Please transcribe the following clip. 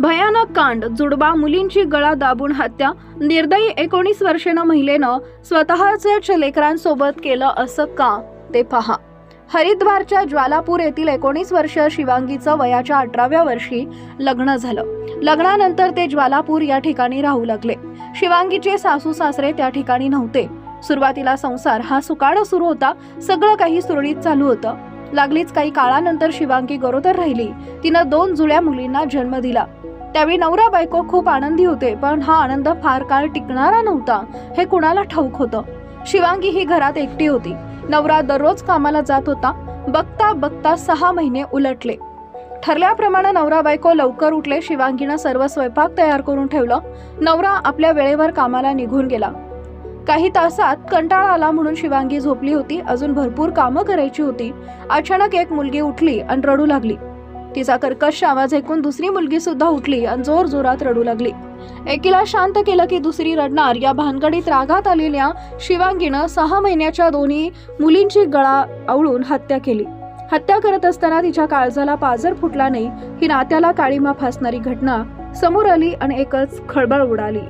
भयानक कांड जुडबा मुलींची गळा दाबून हत्या निर्दयी एकोणीस वर्षेनं महिलेनं स्वतःच्याच लेकरांसोबत केलं असं का? ते पहा. हरिद्वारच्या ज्वालापूर येथील एकोणीस वर्ष शिवांगीचं वयाच्या अठराव्या वर्षी लग्न झालं. लग्नानंतर ते ज्वालापूर या ठिकाणी राहू लागले. शिवांगीचे सासू सासरे त्या ठिकाणी नव्हते. सुरुवातीला संसार हा सुकाळ सुरू होता. सगळं काही सुरळीत चालू होतं. लागलीच काही काळानंतर शिवांगी गरोदर राहिली. तिनं दोन जुळ्या मुलींना जन्म दिला. त्यावेळी नवरा बायको खूप आनंदी होते पण हा आनंद फार काळ टिकणारा नव्हता हे कुणाला ठाऊक होतं? शिवांगी ही घरात एकटी होती. नवरा दररोज कामाला जात होता. बघता बघता सहा महिने उलटले. ठरल्याप्रमाणे नवरा बायको लवकर उठले शिवांगीनं सर्व स्वयंपाक तयार करून ठेवलं. नवरा आपल्या वेळेवर कामाला निघून गेला. काही तासात कंटाळा आला म्हणून शिवांगी झोपली होती. अजून भरपूर कामं करायची होती. अचानक एक मुलगी उठली आणि रडू लागली. तिचा कर्कश आवाज ऐकून दुसरी मुलगी सुद्धा उठली आणि जोर जोरात रडू लागली. एकीला शांत केलं की दुसरी रडणार. या भानगडीत रागात आलेल्या शिवांगीनं सहा महिन्याच्या दोन्ही मुलींची गळा आवळून हत्या केली. हत्या करत असताना तिच्या काळजाला पाजर फुटला नाही. ही नात्याला काळीमा फासणारी घटना समोर आली आणि एकच खळबळ उडाली.